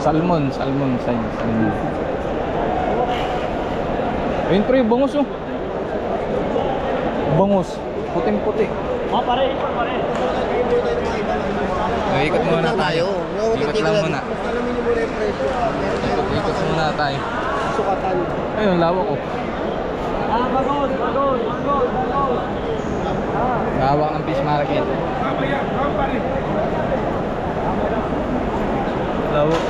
Salmon, salmon, side, salmon. Ayun pre, bangus oh. Bangus. Puting-puti. Oh, pare, pare. Ay, ikot muna tayo. Ikot lang muna. Ikot, ikot muna tayo. Sukatan. Ayun, lawak oh. Ah, bagod, bagod, bagod, bagod. Lawak ng fish market. Lawak.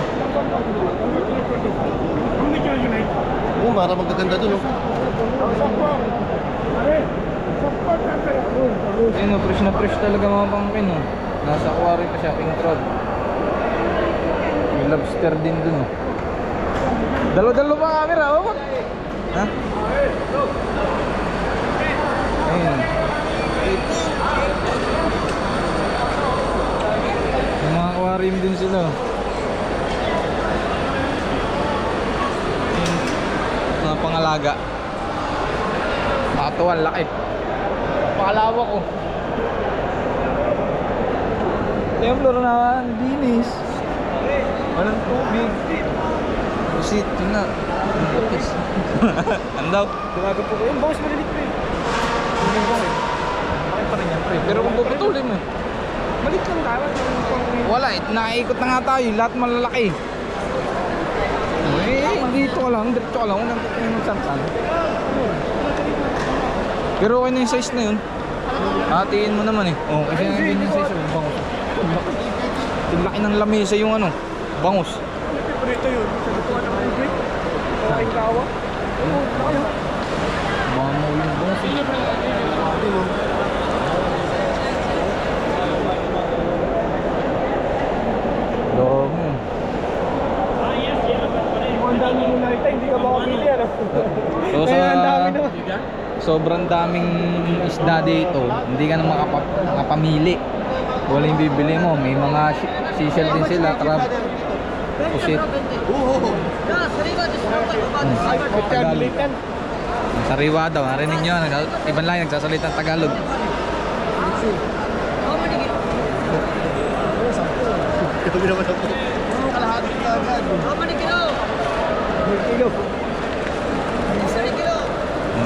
Oo, para magaganda dun, oh. Ayun oh, fresh na fresh talaga mga pangkin oh. Nasa aquarium pa siya, pink rod. May lobster din dun oh. Dalo-dalo pa camera, oh. Ha? Ayun. Mga aquarium din sila. oh. Ayun. Mga pangalaga. Makatuwan, laki. Pakalawak ko. Templo na dinis. Walang tubig. Busit, yun na. Ang lapis. Ano daw? Dumago po ko. Yung boss, malilit ko eh. Yung boss eh. Bakit pa rin yan, pre? Pero kung puputulin mo eh. Malit lang tayo. Wala, eh, nakaikot na nga tayo. Lahat malalaki. Eh, dito ka lang. Diretso ka lang. Huwag nang titingin ng sansan. Pero okay na yung size na yun. Hatiin mo naman eh. Oo, oh, kasi yung size. oh, Bangus. Yung laki ng lamesa yung ano. Bangus. Paborito yun. Sa lutuan ng tubig. Malaking kawa. Mo yung bangus eh. Dami. Ang dami mo nakita, hindi ka makapili ano. So, Kaya sa- ang dami naman. sobrang daming isda dito, hindi ka na makapa, makapamili. Wala yung bibili mo. May mga shi- seashell din sila, crab, pusit. Tagalog. Sariwa daw, narinig nyo, nag- ibang lang nagsasalita ng Tagalog. Grabe naman ako. Oo, kalahati na agad. Yung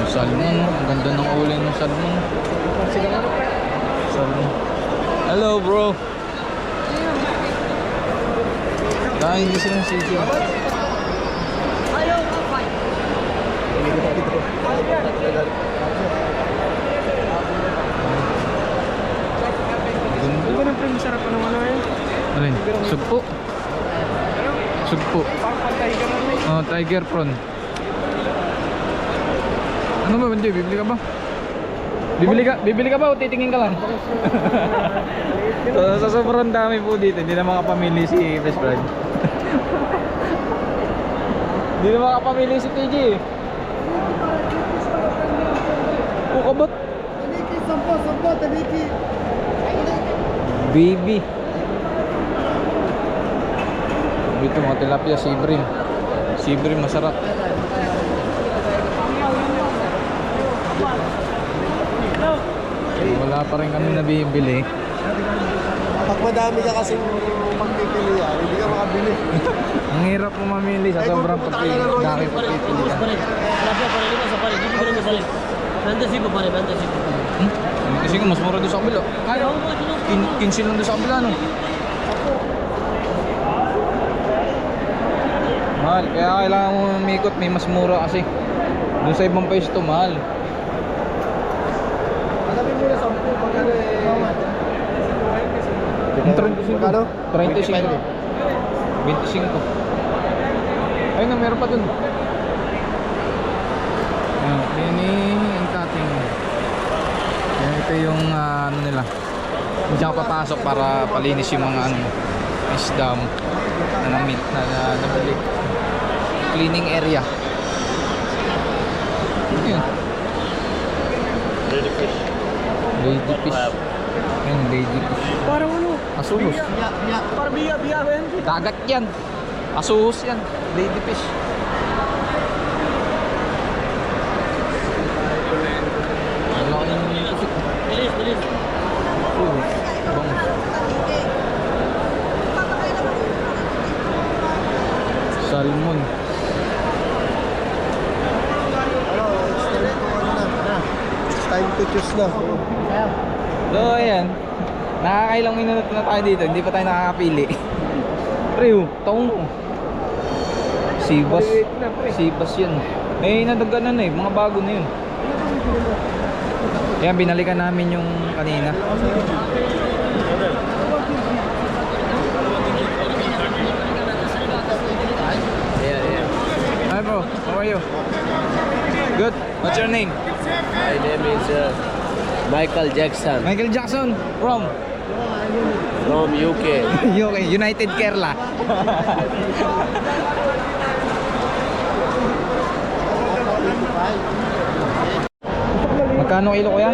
salmon, no? ang ganda ng uli ng salmon. Salmon. Hello bro. Dahil hindi silang sisyo. Ganda. Hindi ko nang pre, masarap pa naman ano yun. Alin? Sugpo. Sugpo. Eh. Oh, tiger prawn. Ano ba, Banjoy? Bibili ka ba? Bibili ka, bibili ka ba o titingin ka lang? so, sa sobrang dami po dito, hindi na makapamili si best friend. hindi na makapamili si TJ. O kabot? Taniki, sampo, sampo, taniki. Baby. Dito mga tilapia, sibrim. Sibrim masarap. Wala pa rin kami nabibili. Pag madami ka kasing pagpipilian, hindi ka makabili. Ang hirap mo mamili sa sobrang pagpili. Dami pagpipili ka. Lapia pare, lima sa pare. Hindi ko rin masalik. 25 pare, 25. Hmm? Kasi mas mura doon sa kabila. Ay, ako mga sino? Kin 15 lang doon sa kabila no. Mahal. Kaya kailangan mo umikot. May mas mura kasi. Doon sa ibang pwesto, mahal. Alamin mo na sampo, pag ano eh. Yung 35. Magkano? 35. 25. Ayun na, meron pa dun. Ayan, ini ang cutting. Ayan, ito yung ah, ano nila. Hindi ako papasok para palinis yung mga ano, isda mo na na-meet na, na nabili. Cleaning area. Yun? Ready fish. Lady fish. Ayan, lady fish. Parang ano? Asuhos. Parang biya, biya ba yan? Dagat yan. Asuhos yan. Lady fish. Bilis. Salmon. Ano, it's time to ano na. na. It's time to choose na. So, ayan. Nakakailang minuto na tayo dito. Hindi pa tayo nakakapili. Pre, oh, taong ko. Sibas. Sibas yun. Eh, nadaganan na eh. Mga bago na yun. Kaya binalikan namin yung kanina. Hi bro, how are you? Good. What's your name? My name is uh, Michael Jackson Michael Jackson from from UK. UK, United Kerala. Magkano kilo kuya?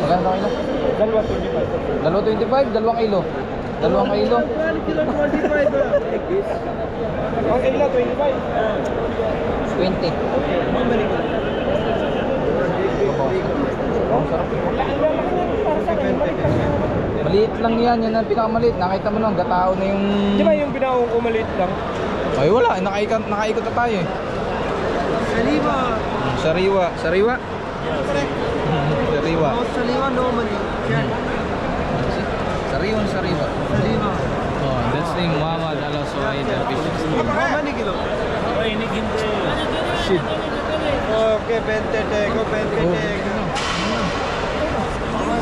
Magkano kilo? Dalawa 25. Dalawa 25? Dalawang kilo? Dalawang kilo? Ang kilo, 25. 20. Sarap. Maliit lang yan, yan ang pinakamaliit. Nakita mo lang, gatao na yung... Di ba yung binaong ko maliit lang? Ay wala, nakaikot, nakaikot na tayo eh. Saliva. Sariwa, sariwa? Sariwa. saliva normally. Yan. Sariwan, sariwa. Saliva. Oh, that's the Muhammad Al Suwaid Fish How many kilo? Shit. Okay, 20 teko, 20 Oh.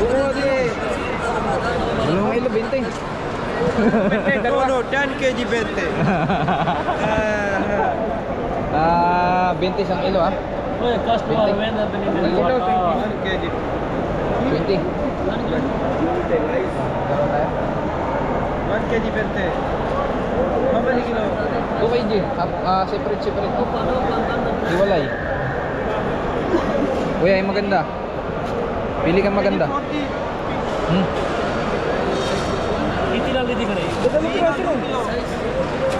Dalawang kilo, 20. No, no, 10 kg 20. Ah, 20 isang kilo ah. Well, customer, Twenty. when the Kilo, benefit. 1 kg. 20. 1 kg 20. How many kilo? 2 kg. Ah, ah, separate, separate. Hiwalay. Kuya, yung maganda. Pili kang maganda. Hmm?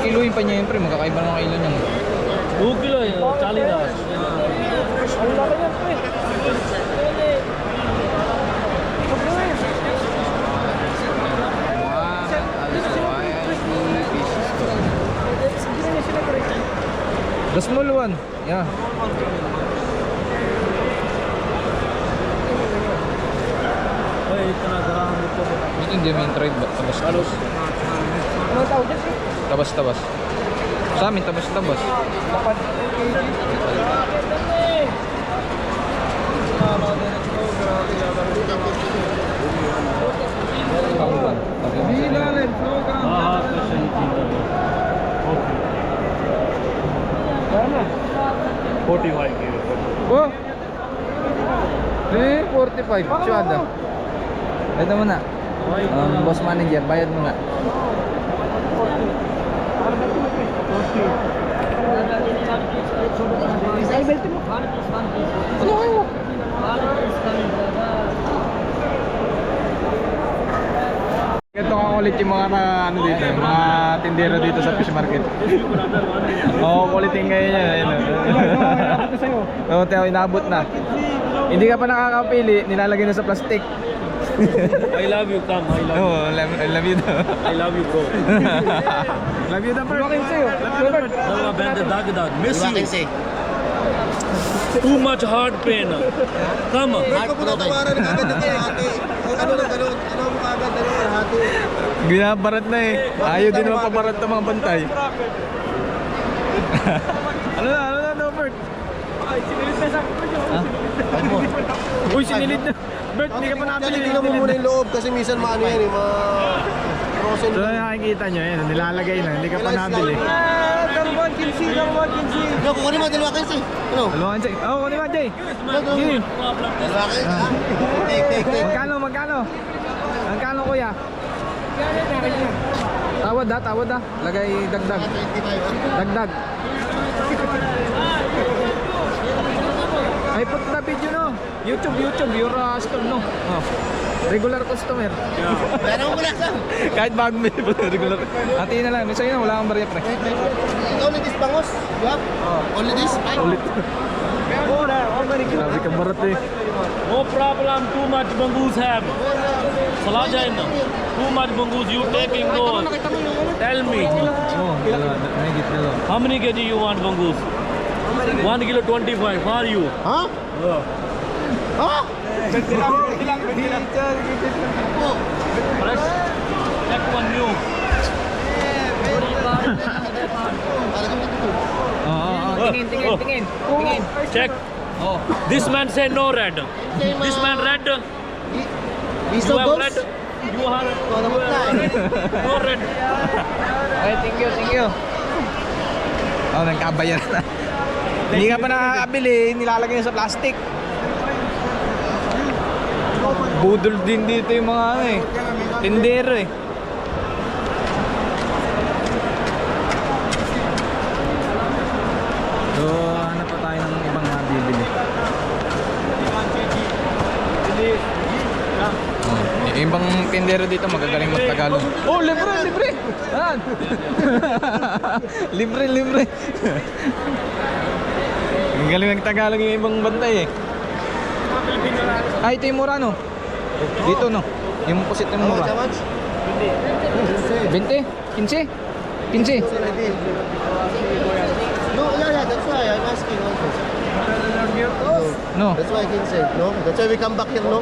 Kiloin pa niya yun, pre. Magkakaiba ng kilo niya. 2 kilo yun. Chali na. Ang laki yan, pre. The small one, yeah. Hindi main trade ba? Tabas tabas. Ano, ano tawag dyan? Tabas tabas. Sa amin tabas tabas. Lapad. Forty-five. Oh. Eh, forty-five. Siya na. Ito mo. Um, boss manager, bayad mo na. Ano kayo? Ito ka ulit yung mga na, ano dito, mga tindero dito sa fish market. Oo, oh, kulitin ngayon yan. Ayun, oh. Oo, tayo, inabot na. Hindi ka pa nakakapili, nilalagay na sa plastic. I love you, come. I love Oo, oh, love, I love you daw. I love you, bro. love you daw, Bert. Love you sa'yo. Dalawa bende dag dag. Miss you. Too much heart pain. Come. Ikaw po tawaran ng kagad ng kalahati. O ano na ganun? Ano mo kagad ng kalahati? Binabarat na eh. Ayaw din naman pabarat ng mga bantay. ano na, ano na, no, Bert? Ha? Uy, sinilid na. Bert, hindi ka pa nakabili. Tingnan mo muna yung loob kasi minsan maano yan eh, mga frozen. So, nakikita nyo, yun, nilalagay na, hindi ka pa nabili. Ah, dalawang kinsi, dalawang kinsi. No, kukunin mo, dalawa kinsi. Ano? Dalawang Jay. Oh, kunin mo, Jay. Sige. Dalawa kinsi. Take, take, take. Magkano, magkano? Magkano, kuya? Tawad ha, tawad ha. Lagay dagdag. 25. Dagdag. Ay, put na video no. YouTube, YouTube. Your uh, store no. Oh. Regular customer. Pero lang lang. Kahit bago may regular. Hatiin na lang. May sa'yo na, wala kang barya pre. Only this bangos? You have? Only this? Ay. Ulit. Grabe ka barat eh. No problem. Too much bangus have. Salajain, too much bangus you taking no. Tell me, Oh, dalawa. Mahigit dalawa. how many kg you want bangus? One kilo twenty-five for you. Ha? Ha? Fresh. Check one new. Tingin, tingin, Oh. tingin. Tingin. Check. Oh. This man say no red. This man red. Miso You have box? red. You have Wala mo na eh. no red. Okay, thank you, thank you. Oh, nagkabayan na. Hindi ka pa nakakabili, nilalagay sa plastic. Budol din dito yung mga ano eh. Tindero eh. So, hanap pa tayo ng ibang mabibili. Oh, yung ibang tindero dito magagaling mag-Tagalog. Oh, libre, libre! Yan! libre, libre! Galing mag-Tagalog yung ibang bantay eh. Ah, ito yung mura no? Dito no? Yung pusit ng How mura. much, how much? 20? 15? 15? No, yeah, yeah, that's why I'm asking also. No? That's why I can say, no? That's why we come back here, no?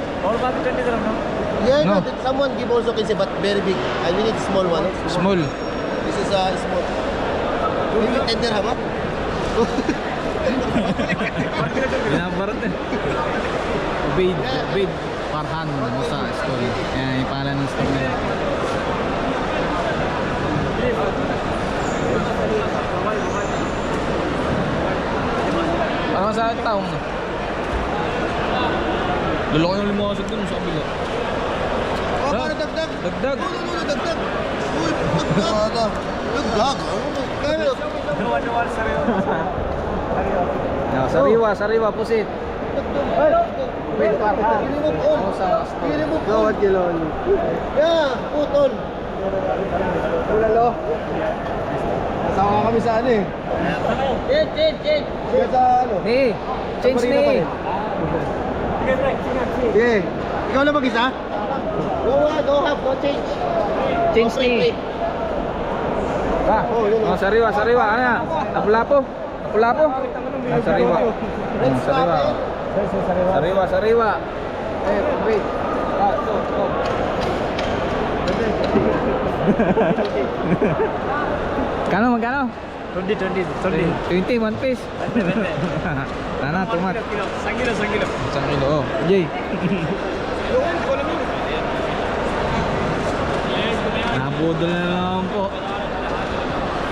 Yeah, No. no. that someone give also can say, but very big. I we need small one. no? Small. This is uh, small. Maybe tender, ha? Binabarat eh. Ubaid, Ubaid Farhan Musa Story. Yan yung pangalan ng store nila. Parang sa taong no? Luloko yung limasag dun sa kabila. Oh, para dagdag. Dagdag. No, no, dagdag. Uy, dagdag. Dagdag. Ano? Kaya, No, sariwa, sariwa, pusit. Wait? Remove all. Gawad gilon. Yeah, putol. Ulalo. Kasama kami sa ano eh. Change, change, change. Sa ano. Ni, change ni. Sige. Ikaw na mag-isa? Go, ah, go, have, go change. Change ni. Ah, Oh, oh, oh. sariwa, sariwa. Ano yan? Apulapo. Apulapo. Ah, sariwa. Hmm, sariwa. Sariwa, sariwa. Eh, wait. Ah, so, so. Kano, magkano? 20, 20, 20, one piece. Nana, tumat. Isang kilo, oh. Jay. Nabudol na naman po.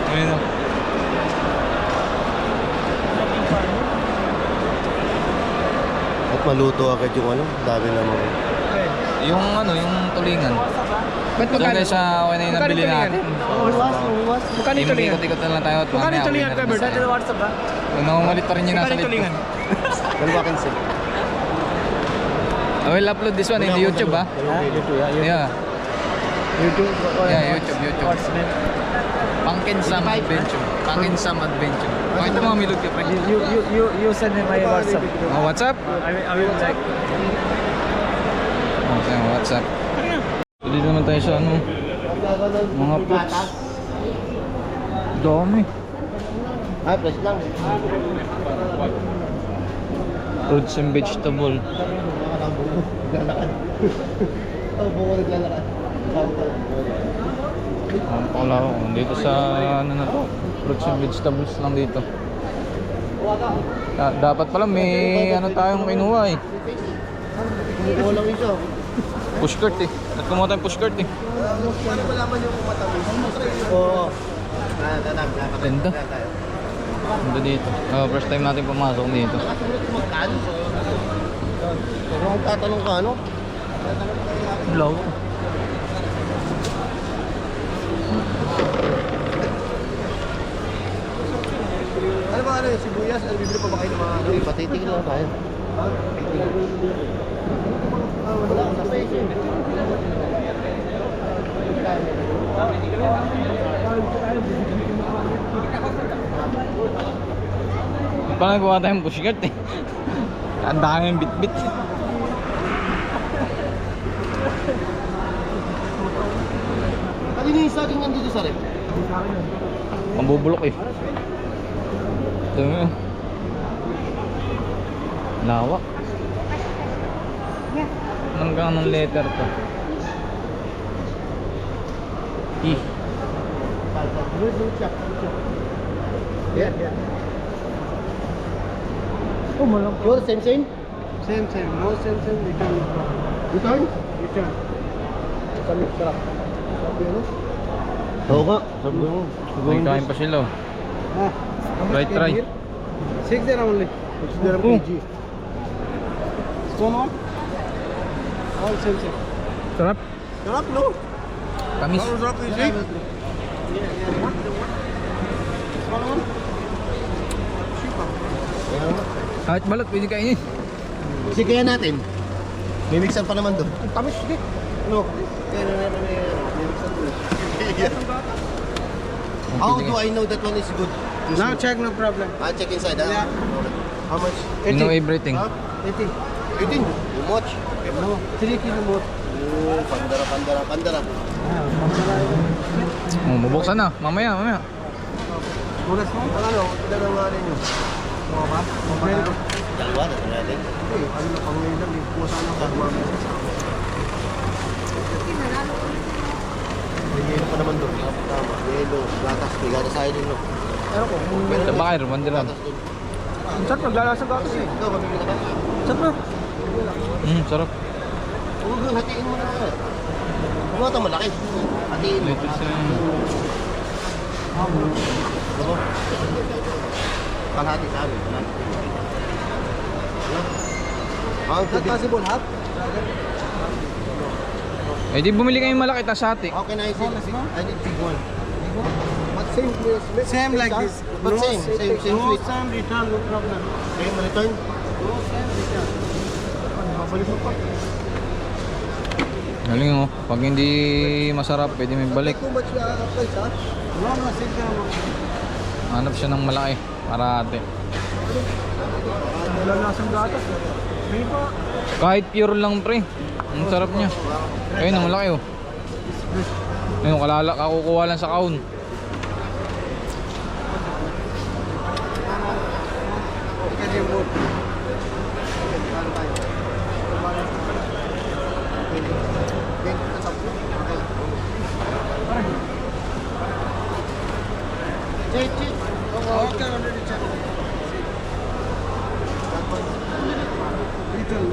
Ayun oh. Maluto agad yung ano, dami naman. Yung ano, yung tulingan. Ba't magkano? sa okay na yung nabili natin. Uwas, uwas. Magkano yung tulingan? Ikot-ikot na lang tayo at mamaya uwi na rin tayo. WhatsApp ba? Kung nangungulit pa rin yung nasa lid ko. Dalawa can say. I will upload this one in the YouTube ah. Yeah. YouTube. Yeah, YouTube, YouTube. Pangkin Sam Adventure. Pangkin Sam Adventure. Pakita mo nga milog ka, pre. You, you, you, you send me my WhatsApp. Oh, WhatsApp? I will, I will check. Okay, WhatsApp. Dito naman tayo sa ano, mga fruits. Dami. Ah, fresh lang. Fruits and vegetable. Naglalakad. Oh, buko naglalakad. Ang pala ako. Dito sa ano na to. Fruits and vegetables lang dito. Da- dapat pala may ano tayong kinuha eh. Buko lang isa. Pushcart eh. At kumuha tayong pushcart eh. Paano yung matamis? Oo. Ganda. Ganda dito. Oh, first time natin pumasok dito. Kung tatanong ka, ano? Ano ba ano yung sibuyas? Ano bibili pa ba kayo ng mga ano? Patitigil lang tayo. Wala, nasa isip. Paano nagawa tayong pushcart eh? Ang daming bitbit. saging nandito sa rep? Mambubulok eh. Ito mo yun. Lawak. Hanggang anong letter to? E. Yeah, yeah. Oh, malang Sure, same, same? Same, same. No same, same. Return. Return? Return. Kami sa... Sabi ano? Oo nga. Sabi mo. Nagkain pa sila oh. Ah. Try, try. Six there only. Six there kg. Stone on? All same, same. Sarap. Sarap, no? Kamis. sarap kg? Small one? Kahit balot, pwede kainin. Kasi kaya natin. May mixer pa naman doon. Ang tamis, sige. Ano? Kaya na natin may may mixer doon. How do I know that one is good? Now check, no problem. I'll check inside, ha? How much? You know everything. Huh? 80. 18. Too much. No, 3 kilo more. Oh, pandara, pandara, pandara. Oh, mabuksan na. Mamaya, mamaya. Small? Ang ano, ilan ang ano nyo? Mga ba? Mga ba? Dalawa, na natin. Eh, ano na pang ngayon lang, eh. Kuha sana ako. Mamaya. May yelo pa naman doon. Tama, yelo, gatas. May gatas tayo din, no? Pero ko, Sa doon. ang sarap naglalasa gatas eh. Ikaw, mabibili ka ba? Sarap na. Mm, sarap. Huwag yung hatiin mo na nga. Huwag mo ito malaki. Hatiin mo. Ito sa... Ano? Kalahati sa amin. Ang possible, half? Eh di bumili kayong malaki, tas hati. How can I say? I need big one. Same place. Same like this. But same, same, same No sweet. same return, no problem. Same return. No same return. Babalik mo pa. Galing oh. Pag hindi masarap, pwede may balik. Too much uh, price, ha? No, no, sit down. Hanap siya ng malaki. Para ate. Naglalasang gatas. May pa. Kahit pure lang pre. Ang sarap niya. Ayun, ang malaki oh. Ayun, kalala, kakukuha lang sa kaun. Ikan yung boat. Check, check. Okay, already check. Return.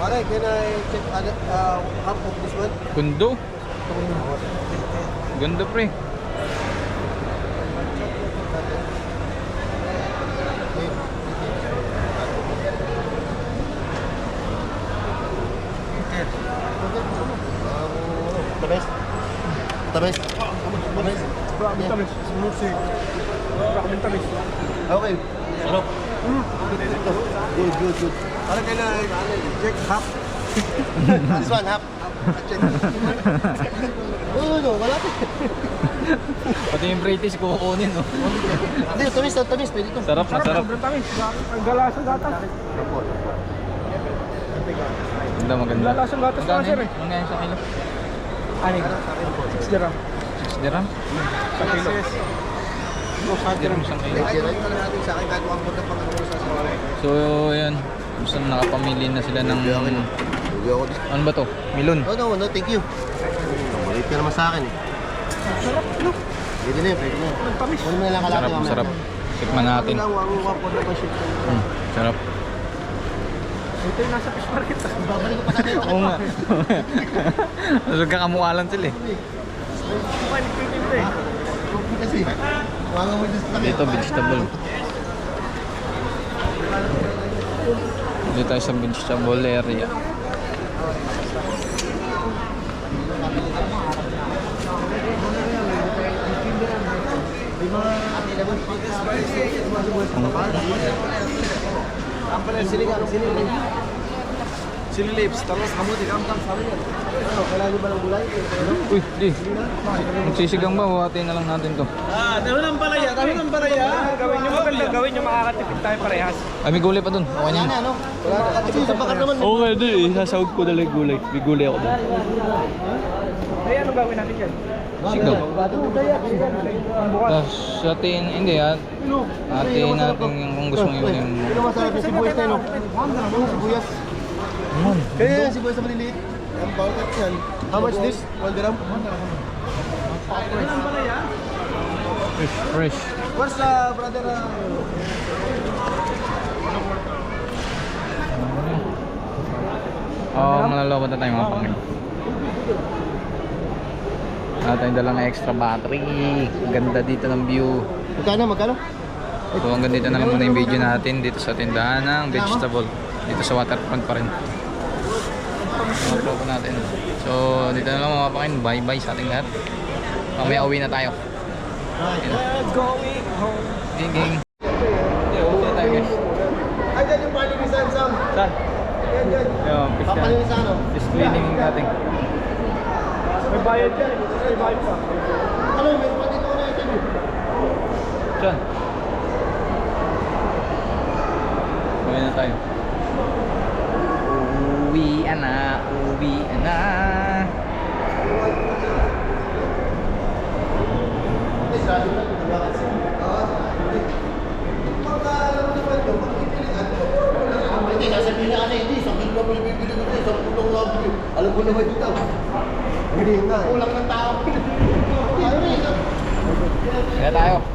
Pare, can I check other, uh, half of one? Gundo. Pre. Tamis? Tamis? Tamis? Tamis. Smooth sick. Grabe tamis. Okay. Sarap. Good, good, good. Parang kailangan check half. This one, half. No, wala pa. Pati yung British kukunin oh. Hindi, tamis, tamis. Pwede ito. Sarap na sarap. Tamis. Ang galasang gatas. Ganda maganda. Lalasang gatas pa, sir, yun? eh. Magkano sa kilo? Aning. 6 dirham. 6 dirham? Sa kilo. No, sa 6 dirham isang kilo. Ay, right ka lang natin sa akin kahit wag mo na pang ano sa sa So, yan. Gusto na nakapamili na sila ng... Hindi ako dito. Ano ba to? Milon. No, no, no, thank you. Maliit ka naman sa akin eh. Sarap, no? Pwede na yun, pwede na yun. Ang tamis. Kunin mo na lang kalahati Sarap, mamaya. sarap. Tikman natin. Na. Hmm, sarap. Ito yung nasa fish market. Babalik ko pa sa akin. Oo nga. Nagkakamukha lang sila eh. Kumain ko yung eh. Kasi, wala mo dito sa akin. Dito, vegetable. Dito tayo sa vegetable area. Ang pala, sinigang, Chili lips, tapos kamu di kam kam sabi yan. Ano, kailangan ba ng gulay? Ano? Uy, di. Magsisigang ba? Buhatin na lang natin to. Ah, dahil ng palaya, dahil ng palaya. Gawin nyo maganda, gawin nyo makakatipid tayo parehas. Ay, may gulay pa dun. Okay Wala niyan. na, ano? Wala na. Kasi sa bakat naman. Okay, di. Sasahog ko dala gulay. May gulay ako doon. Ay, ano gawin natin dyan? Sigaw. Tapos, atin, hindi ah. Atin natin yung kung gusto mo yung... yung Ano masarap yung sibuyas tayo, no? Yung sibuyas. Ayan. Kaya yung sibuyas na maliliit. Ang bangkat yan. How much this? 1 gram? Fresh, fresh. Where's the brother? uh, Oo, oh, malalawa na tayo mga pangin. Wala tayong dalang extra battery. Ganda dito ng view. Magkano, magkano? So hanggang dito na lang muna yung video natin dito sa tindahan ng vegetable. Dito sa waterfront pa rin. Mga tropa natin. So dito na lang mga pangin. Bye bye sa ating lahat. Mamaya uwi na tayo. Ayun. Going home. Ging ging. Na tayo guys. Ay, dyan yung palinisan, Sam. Saan? Yan, yan. Yung fish. Papalinisan, ano? Fish cleaning natin. May bayad yan. May bayad pa. Ano, meron pa dito na item. Saan? Uwi na tayo. Uwi na, uwi na. Hindi, nasa pila ka na, hindi. Isang kilo pa bibili ko dito. Isang pulong na bibili. Alam ko naman dito. Hindi nga. Kulang ng tao. Na, na tayo.